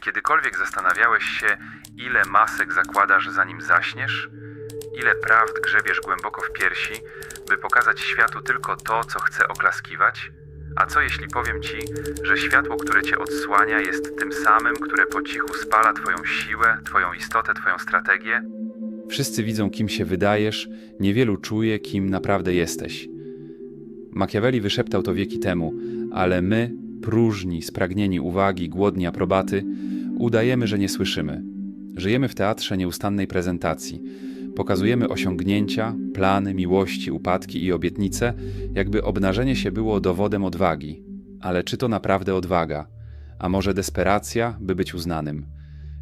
Czy kiedykolwiek zastanawiałeś się, ile masek zakładasz zanim zaśniesz? Ile prawd grzebiesz głęboko w piersi, by pokazać światu tylko to, co chce oklaskiwać? A co jeśli powiem ci, że światło, które cię odsłania, jest tym samym, które po cichu spala twoją siłę, twoją istotę, twoją strategię? Wszyscy widzą, kim się wydajesz, niewielu czuje, kim naprawdę jesteś. Machiavelli wyszeptał to wieki temu, ale my, próżni, spragnieni uwagi, głodni aprobaty, udajemy, że nie słyszymy. Żyjemy w teatrze nieustannej prezentacji. Pokazujemy osiągnięcia, plany, miłości, upadki i obietnice, jakby obnażenie się było dowodem odwagi. Ale czy to naprawdę odwaga? A może desperacja, by być uznanym?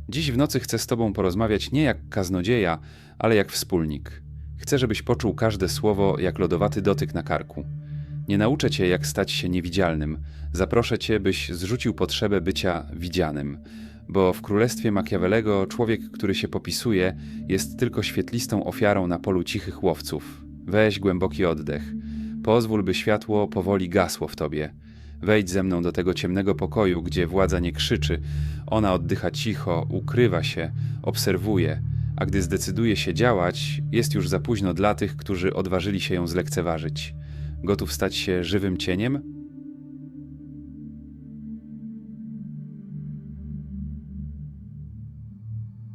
Dziś w nocy chcę z Tobą porozmawiać nie jak kaznodzieja, ale jak wspólnik. Chcę, żebyś poczuł każde słowo jak lodowaty dotyk na karku. Nie nauczę Cię, jak stać się niewidzialnym. Zaproszę Cię, byś zrzucił potrzebę bycia widzianym. Bo w królestwie Machiavellego człowiek, który się popisuje, jest tylko świetlistą ofiarą na polu cichych łowców. Weź głęboki oddech. Pozwól, by światło powoli gasło w Tobie. Wejdź ze mną do tego ciemnego pokoju, gdzie władza nie krzyczy. Ona oddycha cicho, ukrywa się, obserwuje, a gdy zdecyduje się działać, jest już za późno dla tych, którzy odważyli się ją zlekceważyć. Gotów stać się żywym cieniem?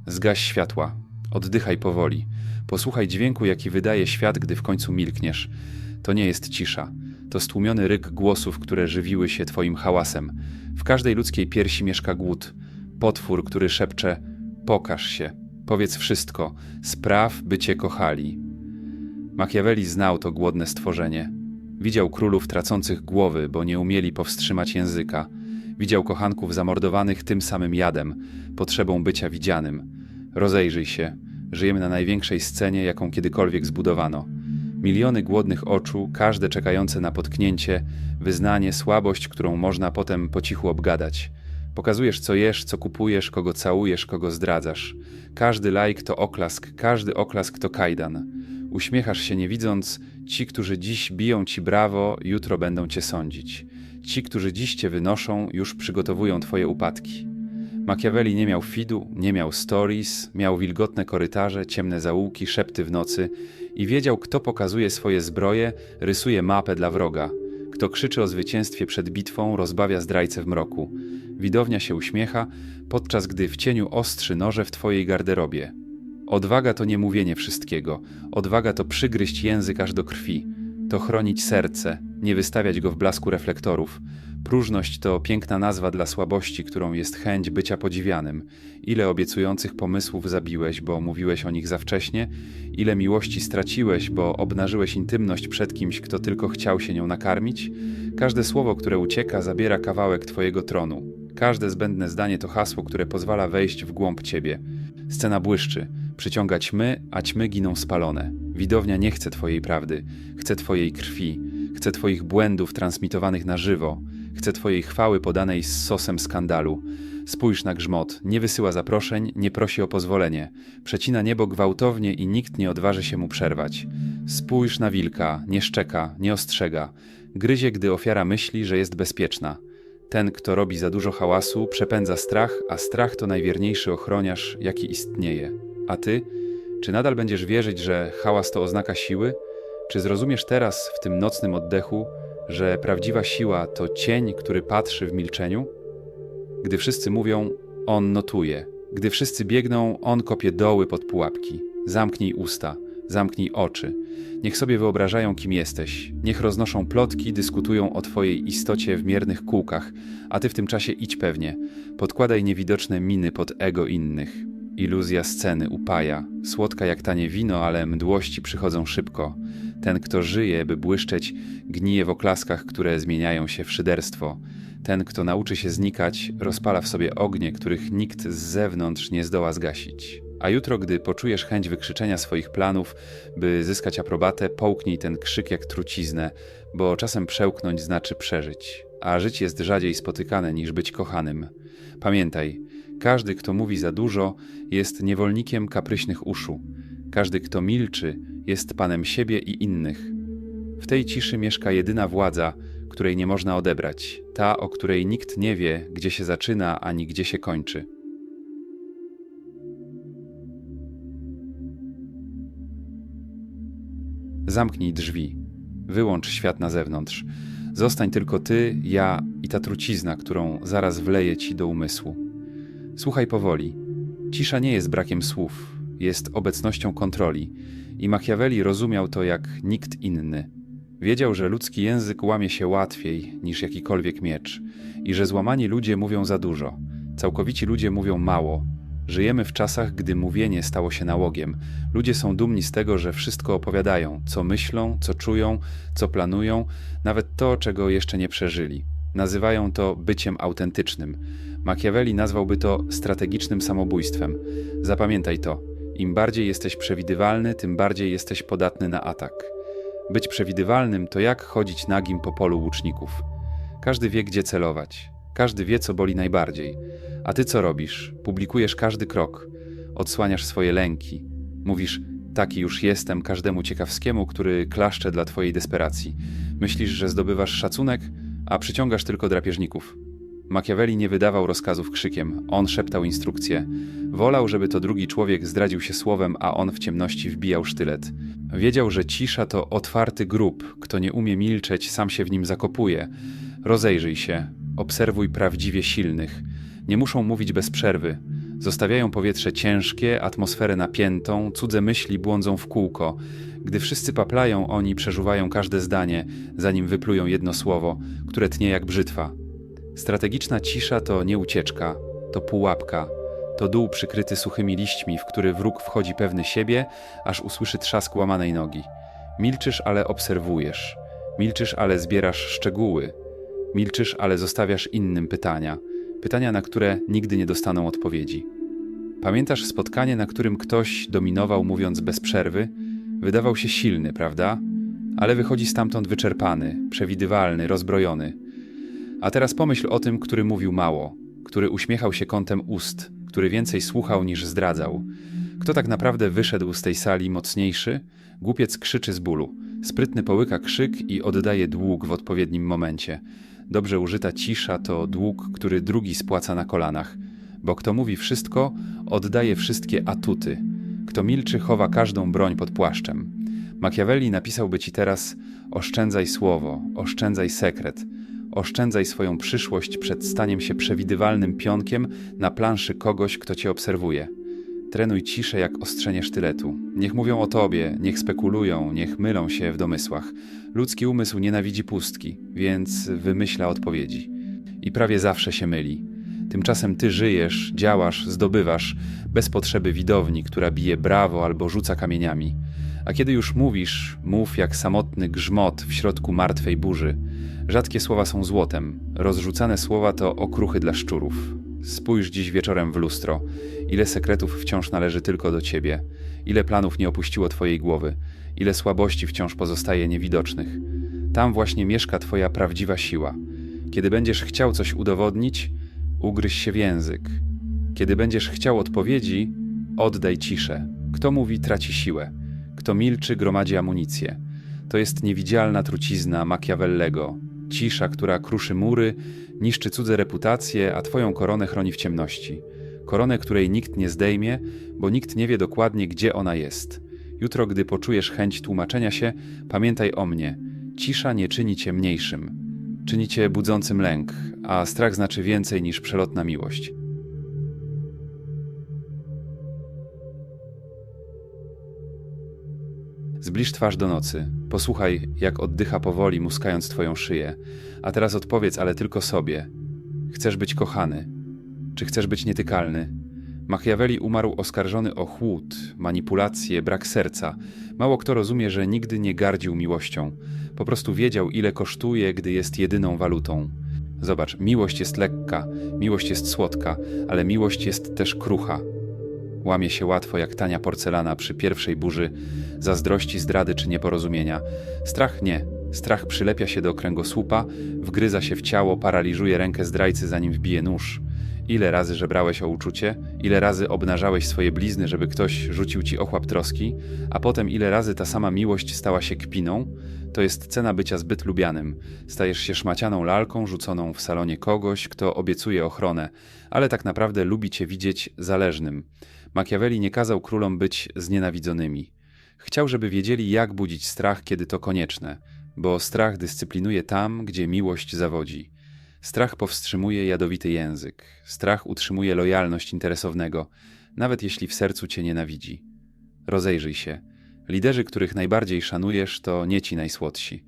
Zgaś światła. Oddychaj powoli. Posłuchaj dźwięku, jaki wydaje świat, gdy w końcu milkniesz. To nie jest cisza. To stłumiony ryk głosów, które żywiły się twoim hałasem. W każdej ludzkiej piersi mieszka głód. Potwór, który szepcze: Pokaż się, powiedz wszystko, spraw, by cię kochali. Machiavelli znał to głodne stworzenie. Widział królów tracących głowy, bo nie umieli powstrzymać języka. Widział kochanków zamordowanych tym samym jadem, potrzebą bycia widzianym. Rozejrzyj się. Żyjemy na największej scenie, jaką kiedykolwiek zbudowano. Miliony głodnych oczu, każde czekające na potknięcie, wyznanie, słabość, którą można potem po cichu obgadać. Pokazujesz, co jesz, co kupujesz, kogo całujesz, kogo zdradzasz. Każdy lajk to oklask, każdy oklask to kajdan. Uśmiechasz się nie widząc, ci, którzy dziś biją ci brawo, jutro będą cię sądzić. Ci, którzy dziś cię wynoszą, już przygotowują twoje upadki. Machiavelli nie miał fidu, nie miał stories, miał wilgotne korytarze, ciemne zaułki, szepty w nocy i wiedział, kto pokazuje swoje zbroje, rysuje mapę dla wroga. Kto krzyczy o zwycięstwie przed bitwą, rozbawia zdrajcę w mroku. Widownia się uśmiecha, podczas gdy w cieniu ostrzy noże w twojej garderobie. Odwaga to nie mówienie wszystkiego. Odwaga to przygryźć język aż do krwi. To chronić serce, nie wystawiać go w blasku reflektorów. Próżność to piękna nazwa dla słabości, którą jest chęć bycia podziwianym. Ile obiecujących pomysłów zabiłeś, bo mówiłeś o nich za wcześnie? Ile miłości straciłeś, bo obnażyłeś intymność przed kimś, kto tylko chciał się nią nakarmić? Każde słowo, które ucieka, zabiera kawałek twojego tronu. Każde zbędne zdanie to hasło, które pozwala wejść w głąb ciebie. Scena błyszczy, przyciąga ćmy, a ćmy giną spalone. Widownia nie chce twojej prawdy, chce twojej krwi, chce twoich błędów transmitowanych na żywo, chce twojej chwały podanej z sosem skandalu. Spójrz na grzmot, nie wysyła zaproszeń, nie prosi o pozwolenie. Przecina niebo gwałtownie i nikt nie odważy się mu przerwać. Spójrz na wilka, nie szczeka, nie ostrzega. Gryzie, gdy ofiara myśli, że jest bezpieczna. Ten, kto robi za dużo hałasu, przepędza strach, a strach to najwierniejszy ochroniarz, jaki istnieje. A ty? Czy nadal będziesz wierzyć, że hałas to oznaka siły? Czy zrozumiesz teraz, w tym nocnym oddechu, że prawdziwa siła to cień, który patrzy w milczeniu? Gdy wszyscy mówią, on notuje. Gdy wszyscy biegną, on kopie doły pod pułapki. Zamknij usta, zamknij oczy. Niech sobie wyobrażają, kim jesteś. Niech roznoszą plotki, dyskutują o twojej istocie w miernych kółkach, a ty w tym czasie idź pewnie. Podkładaj niewidoczne miny pod ego innych. Iluzja sceny upaja, słodka jak tanie wino, ale mdłości przychodzą szybko. Ten, kto żyje, by błyszczeć, gnije w oklaskach, które zmieniają się w szyderstwo. Ten, kto nauczy się znikać, rozpala w sobie ognie, których nikt z zewnątrz nie zdoła zgasić. A jutro, gdy poczujesz chęć wykrzyczenia swoich planów, by zyskać aprobatę, połknij ten krzyk jak truciznę, bo czasem przełknąć znaczy przeżyć, a żyć jest rzadziej spotykane niż być kochanym. Pamiętaj, każdy, kto mówi za dużo, jest niewolnikiem kapryśnych uszu. Każdy, kto milczy, jest panem siebie i innych. W tej ciszy mieszka jedyna władza, której nie można odebrać, ta, o której nikt nie wie, gdzie się zaczyna ani gdzie się kończy. Zamknij drzwi, wyłącz świat na zewnątrz. Zostań tylko ty, ja i ta trucizna, którą zaraz wleję ci do umysłu. Słuchaj powoli. Cisza nie jest brakiem słów, jest obecnością kontroli i Machiavelli rozumiał to jak nikt inny. Wiedział, że ludzki język łamie się łatwiej niż jakikolwiek miecz i że złamani ludzie mówią za dużo, całkowici ludzie mówią mało. Żyjemy w czasach, gdy mówienie stało się nałogiem. Ludzie są dumni z tego, że wszystko opowiadają, co myślą, co czują, co planują, nawet to, czego jeszcze nie przeżyli. Nazywają to byciem autentycznym. Machiavelli nazwałby to strategicznym samobójstwem. Zapamiętaj to. Im bardziej jesteś przewidywalny, tym bardziej jesteś podatny na atak. Być przewidywalnym to jak chodzić nagim po polu łuczników. Każdy wie, gdzie celować. Każdy wie, co boli najbardziej. A ty co robisz? Publikujesz każdy krok. Odsłaniasz swoje lęki. Mówisz, taki już jestem każdemu ciekawskiemu, który klaszcze dla twojej desperacji. Myślisz, że zdobywasz szacunek, a przyciągasz tylko drapieżników. Machiavelli nie wydawał rozkazów krzykiem, on szeptał instrukcje. Wolał, żeby to drugi człowiek zdradził się słowem, a on w ciemności wbijał sztylet. Wiedział, że cisza to otwarty grób, kto nie umie milczeć, sam się w nim zakopuje. Rozejrzyj się, obserwuj prawdziwie silnych. Nie muszą mówić bez przerwy. Zostawiają powietrze ciężkie, atmosferę napiętą, cudze myśli błądzą w kółko. Gdy wszyscy paplają, oni przeżuwają każde zdanie, zanim wyplują jedno słowo, które tnie jak brzytwa. Strategiczna cisza to nie ucieczka, to pułapka, to dół przykryty suchymi liśćmi, w który wróg wchodzi pewny siebie, aż usłyszy trzask łamanej nogi. Milczysz, ale obserwujesz. Milczysz, ale zbierasz szczegóły. Milczysz, ale zostawiasz innym pytania. Pytania, na które nigdy nie dostaną odpowiedzi. Pamiętasz spotkanie, na którym ktoś dominował, mówiąc bez przerwy? Wydawał się silny, prawda? Ale wychodzi stamtąd wyczerpany, przewidywalny, rozbrojony. A teraz pomyśl o tym, który mówił mało, który uśmiechał się kątem ust, który więcej słuchał niż zdradzał. Kto tak naprawdę wyszedł z tej sali mocniejszy? Głupiec krzyczy z bólu. Sprytny połyka krzyk i oddaje dług w odpowiednim momencie. Dobrze użyta cisza to dług, który drugi spłaca na kolanach. Bo kto mówi wszystko, oddaje wszystkie atuty. Kto milczy, chowa każdą broń pod płaszczem. Machiavelli napisałby ci teraz: oszczędzaj słowo, oszczędzaj sekret. Oszczędzaj swoją przyszłość przed staniem się przewidywalnym pionkiem na planszy kogoś, kto cię obserwuje. Trenuj ciszę jak ostrzenie sztyletu. Niech mówią o tobie, niech spekulują, niech mylą się w domysłach. Ludzki umysł nienawidzi pustki, więc wymyśla odpowiedzi. I prawie zawsze się myli. Tymczasem ty żyjesz, działasz, zdobywasz, bez potrzeby widowni, która bije brawo albo rzuca kamieniami. A kiedy już mówisz, mów jak samotny grzmot w środku martwej burzy. Rzadkie słowa są złotem, rozrzucane słowa to okruchy dla szczurów. Spójrz dziś wieczorem w lustro. Ile sekretów wciąż należy tylko do ciebie? Ile planów nie opuściło twojej głowy? Ile słabości wciąż pozostaje niewidocznych? Tam właśnie mieszka twoja prawdziwa siła. Kiedy będziesz chciał coś udowodnić, ugryź się w język. Kiedy będziesz chciał odpowiedzi, oddaj ciszę. Kto mówi, traci siłę. Kto milczy, gromadzi amunicję. To jest niewidzialna trucizna Machiavellego, cisza, która kruszy mury, niszczy cudze reputacje, a twoją koronę chroni w ciemności. Koronę, której nikt nie zdejmie, bo nikt nie wie dokładnie, gdzie ona jest. Jutro, gdy poczujesz chęć tłumaczenia się, pamiętaj o mnie. Cisza nie czyni cię mniejszym. Czyni cię budzącym lęk, a strach znaczy więcej niż przelotna miłość. Zbliż twarz do nocy. Posłuchaj, jak oddycha powoli, muskając twoją szyję. A teraz odpowiedz, ale tylko sobie. Chcesz być kochany? Czy chcesz być nietykalny? Machiavelli umarł oskarżony o chłód, manipulację, brak serca. Mało kto rozumie, że nigdy nie gardził miłością. Po prostu wiedział, ile kosztuje, gdy jest jedyną walutą. Zobacz, miłość jest lekka, miłość jest słodka, ale miłość jest też krucha. Łamie się łatwo jak tania porcelana przy pierwszej burzy, zazdrości, zdrady czy nieporozumienia. Strach nie. Strach przylepia się do kręgosłupa, wgryza się w ciało, paraliżuje rękę zdrajcy zanim wbije nóż. Ile razy żebrałeś o uczucie, ile razy obnażałeś swoje blizny, żeby ktoś rzucił ci ochłap troski, a potem ile razy ta sama miłość stała się kpiną, to jest cena bycia zbyt lubianym. Stajesz się szmacianą lalką rzuconą w salonie kogoś, kto obiecuje ochronę, ale tak naprawdę lubi cię widzieć zależnym. Machiavelli nie kazał królom być znienawidzonymi. Chciał, żeby wiedzieli, jak budzić strach, kiedy to konieczne, bo strach dyscyplinuje tam, gdzie miłość zawodzi. Strach powstrzymuje jadowity język, strach utrzymuje lojalność interesownego, nawet jeśli w sercu cię nienawidzi. Rozejrzyj się. Liderzy, których najbardziej szanujesz, to nie ci najsłodsi.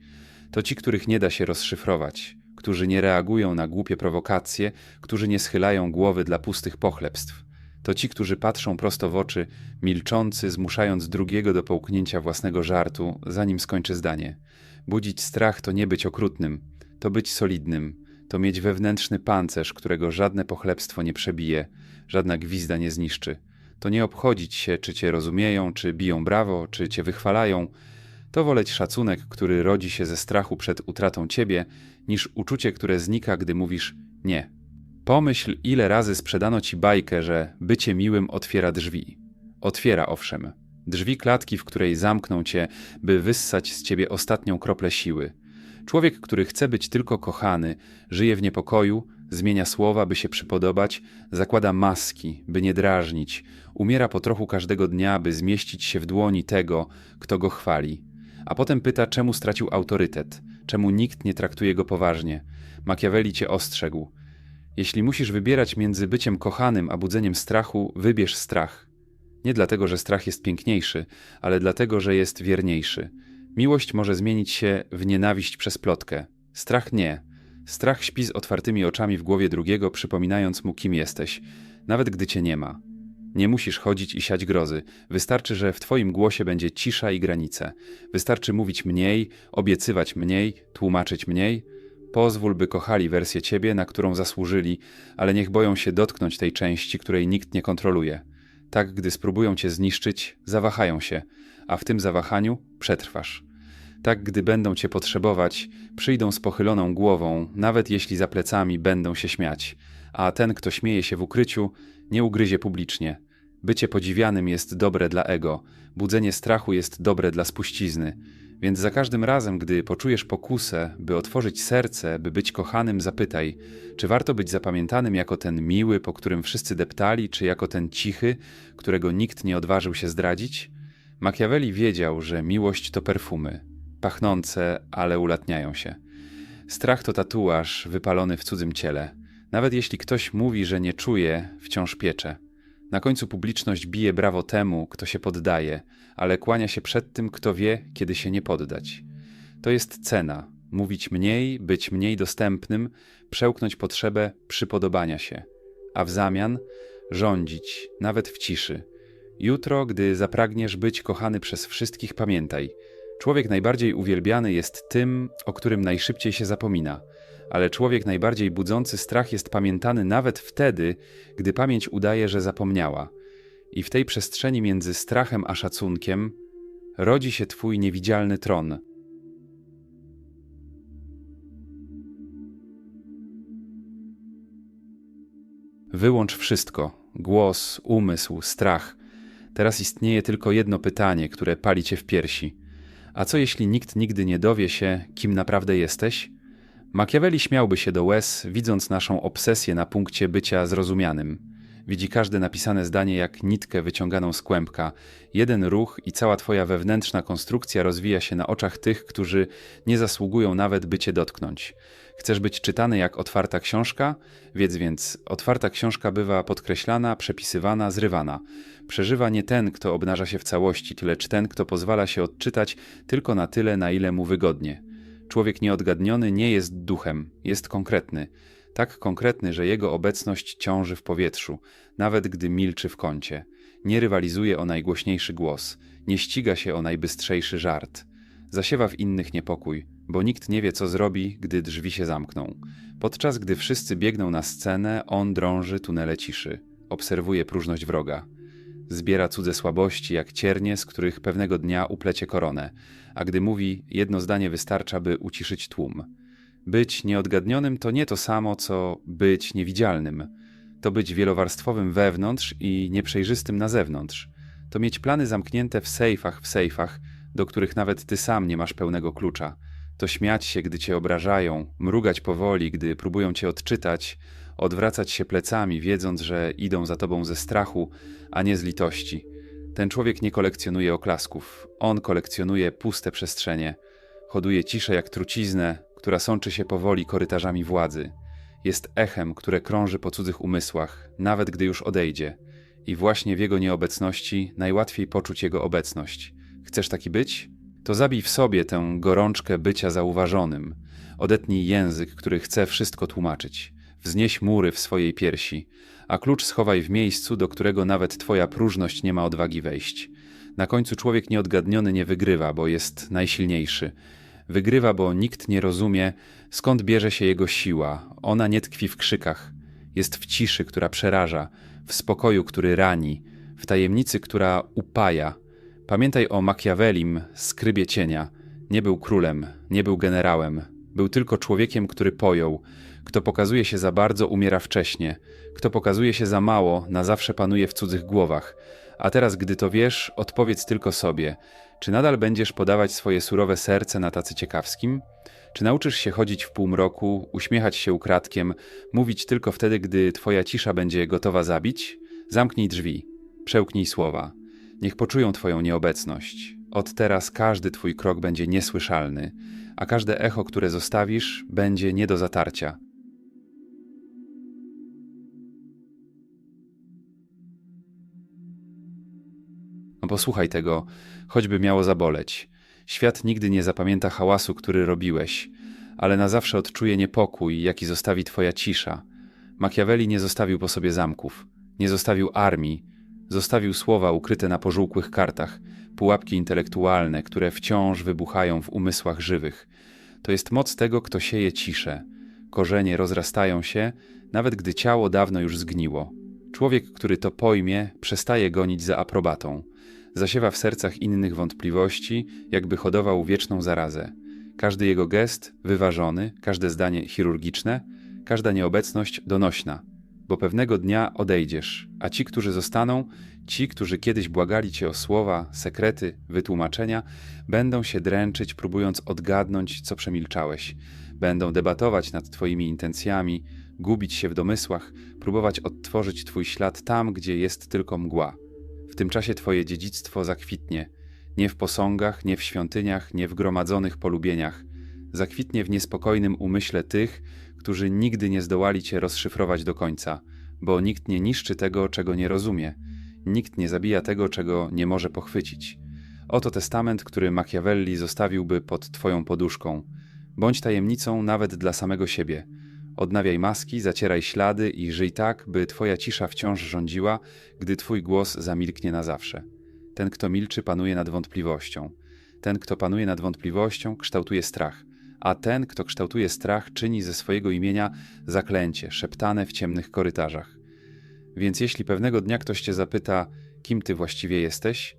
To ci, których nie da się rozszyfrować, którzy nie reagują na głupie prowokacje, którzy nie schylają głowy dla pustych pochlebstw. To ci, którzy patrzą prosto w oczy, milczący, zmuszając drugiego do połknięcia własnego żartu, zanim skończy zdanie. Budzić strach to nie być okrutnym, to być solidnym, to mieć wewnętrzny pancerz, którego żadne pochlebstwo nie przebije, żadna gwizda nie zniszczy. To nie obchodzić się, czy cię rozumieją, czy biją brawo, czy cię wychwalają. To woleć szacunek, który rodzi się ze strachu przed utratą ciebie, niż uczucie, które znika, gdy mówisz nie. Pomyśl, ile razy sprzedano ci bajkę, że bycie miłym otwiera drzwi. Otwiera, owszem. Drzwi klatki, w której zamkną cię, by wyssać z ciebie ostatnią kroplę siły. Człowiek, który chce być tylko kochany, żyje w niepokoju, zmienia słowa, by się przypodobać, zakłada maski, by nie drażnić, umiera po trochu każdego dnia, by zmieścić się w dłoni tego, kto go chwali. A potem pyta, czemu stracił autorytet, czemu nikt nie traktuje go poważnie. Machiavelli cię ostrzegł. Jeśli musisz wybierać między byciem kochanym a budzeniem strachu, wybierz strach. Nie dlatego, że strach jest piękniejszy, ale dlatego, że jest wierniejszy. Miłość może zmienić się w nienawiść przez plotkę. Strach nie. Strach śpi z otwartymi oczami w głowie drugiego, przypominając mu, kim jesteś, nawet gdy cię nie ma. Nie musisz chodzić i siać grozy. Wystarczy, że w Twoim głosie będzie cisza i granice. Wystarczy mówić mniej, obiecywać mniej, tłumaczyć mniej. Pozwól, by kochali wersję Ciebie, na którą zasłużyli, ale niech boją się dotknąć tej części, której nikt nie kontroluje. Tak, gdy spróbują Cię zniszczyć, zawahają się, a w tym zawahaniu przetrwasz. Tak, gdy będą Cię potrzebować, przyjdą z pochyloną głową, nawet jeśli za plecami będą się śmiać, a ten, kto śmieje się w ukryciu, nie ugryzie publicznie. Bycie podziwianym jest dobre dla ego, budzenie strachu jest dobre dla spuścizny. Więc za każdym razem, gdy poczujesz pokusę, by otworzyć serce, by być kochanym, zapytaj, czy warto być zapamiętanym jako ten miły, po którym wszyscy deptali, czy jako ten cichy, którego nikt nie odważył się zdradzić? Machiavelli wiedział, że miłość to perfumy, pachnące, ale ulatniają się. Strach to tatuaż wypalony w cudzym ciele. Nawet jeśli ktoś mówi, że nie czuje, wciąż piecze. Na końcu publiczność bije brawo temu, kto się poddaje, ale kłania się przed tym, kto wie, kiedy się nie poddać. To jest cena. Mówić mniej, być mniej dostępnym, przełknąć potrzebę przypodobania się, a w zamian rządzić, nawet w ciszy. Jutro, gdy zapragniesz być kochany przez wszystkich, pamiętaj: człowiek najbardziej uwielbiany jest tym, o którym najszybciej się zapomina ale człowiek najbardziej budzący strach jest pamiętany nawet wtedy, gdy pamięć udaje, że zapomniała. I w tej przestrzeni między strachem a szacunkiem rodzi się Twój niewidzialny tron. Wyłącz wszystko głos, umysł, strach. Teraz istnieje tylko jedno pytanie, które pali cię w piersi. A co jeśli nikt nigdy nie dowie się, kim naprawdę jesteś? Machiavelli śmiałby się do łez, widząc naszą obsesję na punkcie bycia zrozumianym. Widzi każde napisane zdanie jak nitkę wyciąganą z kłębka. Jeden ruch i cała twoja wewnętrzna konstrukcja rozwija się na oczach tych, którzy nie zasługują nawet by cię dotknąć. Chcesz być czytany jak otwarta książka? Wiedz więc, otwarta książka bywa podkreślana, przepisywana, zrywana. Przeżywa nie ten, kto obnaża się w całości, lecz ten, kto pozwala się odczytać tylko na tyle, na ile mu wygodnie. Człowiek nieodgadniony nie jest duchem, jest konkretny. Tak konkretny, że jego obecność ciąży w powietrzu, nawet gdy milczy w kącie. Nie rywalizuje o najgłośniejszy głos, nie ściga się o najbystrzejszy żart. Zasiewa w innych niepokój, bo nikt nie wie, co zrobi, gdy drzwi się zamkną. Podczas gdy wszyscy biegną na scenę, on drąży tunele ciszy. Obserwuje próżność wroga. Zbiera cudze słabości, jak ciernie, z których pewnego dnia uplecie koronę, a gdy mówi, jedno zdanie wystarcza, by uciszyć tłum. Być nieodgadnionym to nie to samo, co być niewidzialnym. To być wielowarstwowym wewnątrz i nieprzejrzystym na zewnątrz. To mieć plany zamknięte w sejfach w sejfach, do których nawet ty sam nie masz pełnego klucza. To śmiać się, gdy cię obrażają, mrugać powoli, gdy próbują cię odczytać, odwracać się plecami, wiedząc, że idą za tobą ze strachu, a nie z litości. Ten człowiek nie kolekcjonuje oklasków, on kolekcjonuje puste przestrzenie. Hoduje ciszę jak truciznę, która sączy się powoli korytarzami władzy. Jest echem, które krąży po cudzych umysłach, nawet gdy już odejdzie. I właśnie w jego nieobecności najłatwiej poczuć jego obecność. Chcesz taki być? To zabij w sobie tę gorączkę bycia zauważonym. Odetnij język, który chce wszystko tłumaczyć. Wznieś mury w swojej piersi, a klucz schowaj w miejscu, do którego nawet twoja próżność nie ma odwagi wejść. Na końcu człowiek nieodgadniony nie wygrywa, bo jest najsilniejszy. Wygrywa, bo nikt nie rozumie, skąd bierze się jego siła. Ona nie tkwi w krzykach. Jest w ciszy, która przeraża, w spokoju, który rani, w tajemnicy, która upaja. Pamiętaj o Machiavellim, skrybie cienia. Nie był królem, nie był generałem. Był tylko człowiekiem, który pojął. Kto pokazuje się za bardzo, umiera wcześnie. Kto pokazuje się za mało, na zawsze panuje w cudzych głowach. A teraz, gdy to wiesz, odpowiedz tylko sobie: czy nadal będziesz podawać swoje surowe serce na tacy ciekawskim? Czy nauczysz się chodzić w półmroku, uśmiechać się ukradkiem, mówić tylko wtedy, gdy twoja cisza będzie gotowa zabić? Zamknij drzwi, przełknij słowa. Niech poczują twoją nieobecność. Od teraz każdy twój krok będzie niesłyszalny, a każde echo, które zostawisz, będzie nie do zatarcia. Posłuchaj tego, choćby miało zaboleć. Świat nigdy nie zapamięta hałasu, który robiłeś, ale na zawsze odczuje niepokój, jaki zostawi twoja cisza. Machiavelli nie zostawił po sobie zamków, nie zostawił armii, zostawił słowa ukryte na pożółkłych kartach, pułapki intelektualne, które wciąż wybuchają w umysłach żywych. To jest moc tego, kto sieje ciszę. Korzenie rozrastają się, nawet gdy ciało dawno już zgniło. Człowiek, który to pojmie, przestaje gonić za aprobatą zasiewa w sercach innych wątpliwości, jakby hodował wieczną zarazę. Każdy jego gest wyważony, każde zdanie chirurgiczne, każda nieobecność donośna, bo pewnego dnia odejdziesz, a ci, którzy zostaną, ci, którzy kiedyś błagali cię o słowa, sekrety, wytłumaczenia, będą się dręczyć, próbując odgadnąć, co przemilczałeś. Będą debatować nad twoimi intencjami, gubić się w domysłach, próbować odtworzyć twój ślad tam, gdzie jest tylko mgła. W tym czasie Twoje dziedzictwo zakwitnie, nie w posągach, nie w świątyniach, nie w gromadzonych polubieniach, zakwitnie w niespokojnym umyśle tych, którzy nigdy nie zdołali Cię rozszyfrować do końca, bo nikt nie niszczy tego, czego nie rozumie, nikt nie zabija tego, czego nie może pochwycić. Oto testament, który Machiavelli zostawiłby pod Twoją poduszką. Bądź tajemnicą nawet dla samego siebie – Odnawiaj maski, zacieraj ślady i żyj tak, by twoja cisza wciąż rządziła, gdy twój głos zamilknie na zawsze. Ten, kto milczy, panuje nad wątpliwością. Ten, kto panuje nad wątpliwością, kształtuje strach. A ten, kto kształtuje strach, czyni ze swojego imienia zaklęcie, szeptane w ciemnych korytarzach. Więc jeśli pewnego dnia ktoś cię zapyta, kim ty właściwie jesteś,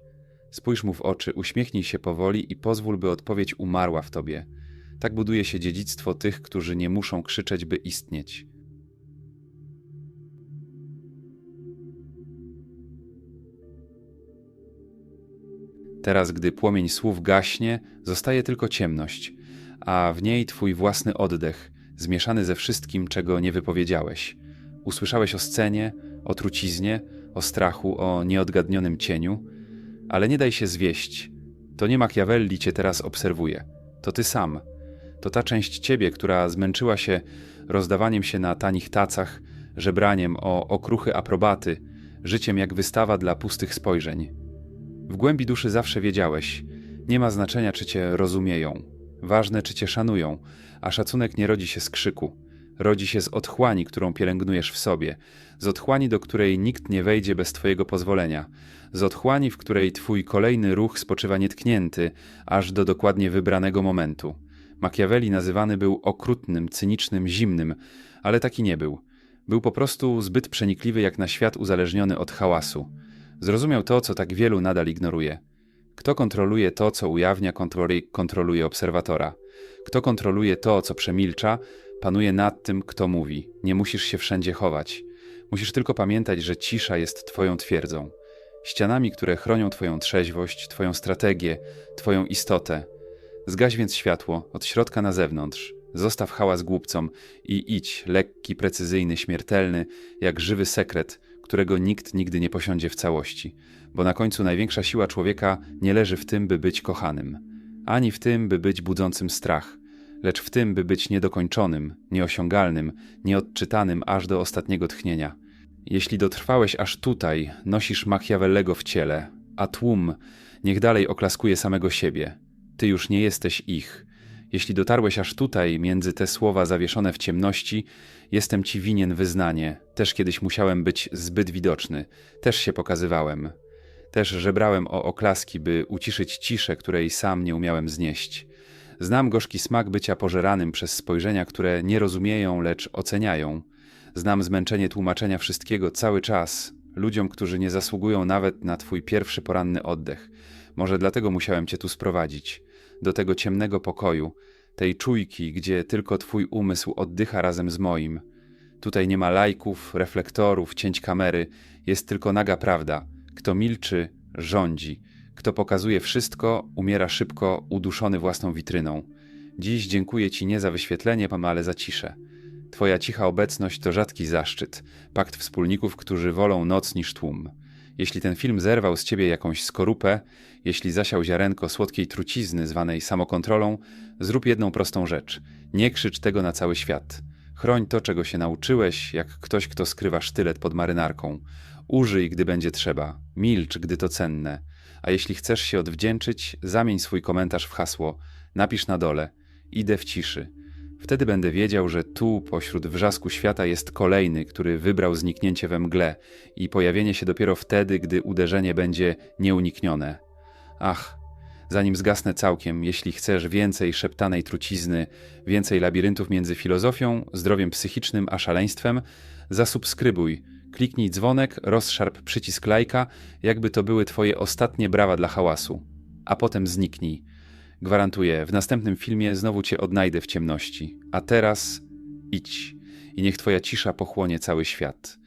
spójrz mu w oczy, uśmiechnij się powoli i pozwól, by odpowiedź umarła w tobie – tak buduje się dziedzictwo tych, którzy nie muszą krzyczeć, by istnieć. Teraz, gdy płomień słów gaśnie, zostaje tylko ciemność, a w niej twój własny oddech, zmieszany ze wszystkim, czego nie wypowiedziałeś. Usłyszałeś o scenie, o truciznie, o strachu, o nieodgadnionym cieniu, ale nie daj się zwieść. To nie Machiavelli cię teraz obserwuje. To ty sam, to ta część ciebie, która zmęczyła się rozdawaniem się na tanich tacach, żebraniem o okruchy aprobaty, życiem jak wystawa dla pustych spojrzeń. W głębi duszy zawsze wiedziałeś, nie ma znaczenia, czy cię rozumieją, ważne, czy cię szanują, a szacunek nie rodzi się z krzyku, rodzi się z otchłani, którą pielęgnujesz w sobie, z otchłani, do której nikt nie wejdzie bez twojego pozwolenia, z otchłani, w której twój kolejny ruch spoczywa nietknięty, aż do dokładnie wybranego momentu. Machiavelli nazywany był okrutnym, cynicznym, zimnym, ale taki nie był. Był po prostu zbyt przenikliwy jak na świat uzależniony od hałasu. Zrozumiał to, co tak wielu nadal ignoruje. Kto kontroluje to, co ujawnia, kontroluje obserwatora. Kto kontroluje to, co przemilcza, panuje nad tym, kto mówi. Nie musisz się wszędzie chować. Musisz tylko pamiętać, że cisza jest twoją twierdzą. Ścianami, które chronią twoją trzeźwość, twoją strategię, twoją istotę. Zgaś więc światło od środka na zewnątrz. Zostaw hałas głupcom i idź, lekki, precyzyjny, śmiertelny, jak żywy sekret, którego nikt nigdy nie posiądzie w całości, bo na końcu największa siła człowieka nie leży w tym, by być kochanym, ani w tym, by być budzącym strach, lecz w tym, by być niedokończonym, nieosiągalnym, nieodczytanym aż do ostatniego tchnienia. Jeśli dotrwałeś aż tutaj, nosisz Machiavellego w ciele, a tłum niech dalej oklaskuje samego siebie. Ty już nie jesteś ich. Jeśli dotarłeś aż tutaj, między te słowa zawieszone w ciemności, jestem ci winien wyznanie. Też kiedyś musiałem być zbyt widoczny, też się pokazywałem. Też żebrałem o oklaski, by uciszyć ciszę, której sam nie umiałem znieść. Znam gorzki smak bycia pożeranym przez spojrzenia, które nie rozumieją, lecz oceniają. Znam zmęczenie tłumaczenia wszystkiego cały czas, ludziom, którzy nie zasługują nawet na twój pierwszy poranny oddech. Może dlatego musiałem cię tu sprowadzić, do tego ciemnego pokoju, tej czujki, gdzie tylko twój umysł oddycha razem z moim. Tutaj nie ma lajków, reflektorów, cięć kamery, jest tylko naga prawda. Kto milczy, rządzi. Kto pokazuje wszystko, umiera szybko, uduszony własną witryną. Dziś dziękuję Ci nie za wyświetlenie, ale za ciszę. Twoja cicha obecność to rzadki zaszczyt, pakt wspólników, którzy wolą noc niż tłum. Jeśli ten film zerwał z ciebie jakąś skorupę, jeśli zasiał ziarenko słodkiej trucizny zwanej samokontrolą, zrób jedną prostą rzecz. Nie krzycz tego na cały świat. Chroń to, czego się nauczyłeś, jak ktoś, kto skrywa sztylet pod marynarką. Użyj, gdy będzie trzeba. Milcz, gdy to cenne. A jeśli chcesz się odwdzięczyć, zamień swój komentarz w hasło. Napisz na dole. Idę w ciszy. Wtedy będę wiedział, że tu, pośród wrzasku świata, jest kolejny, który wybrał zniknięcie we mgle i pojawienie się dopiero wtedy, gdy uderzenie będzie nieuniknione. Ach, zanim zgasnę całkiem, jeśli chcesz więcej szeptanej trucizny, więcej labiryntów między filozofią, zdrowiem psychicznym a szaleństwem, zasubskrybuj, kliknij dzwonek, rozszarp przycisk lajka, jakby to były twoje ostatnie brawa dla hałasu. A potem zniknij. Gwarantuję, w następnym filmie znowu cię odnajdę w ciemności. A teraz idź i niech twoja cisza pochłonie cały świat.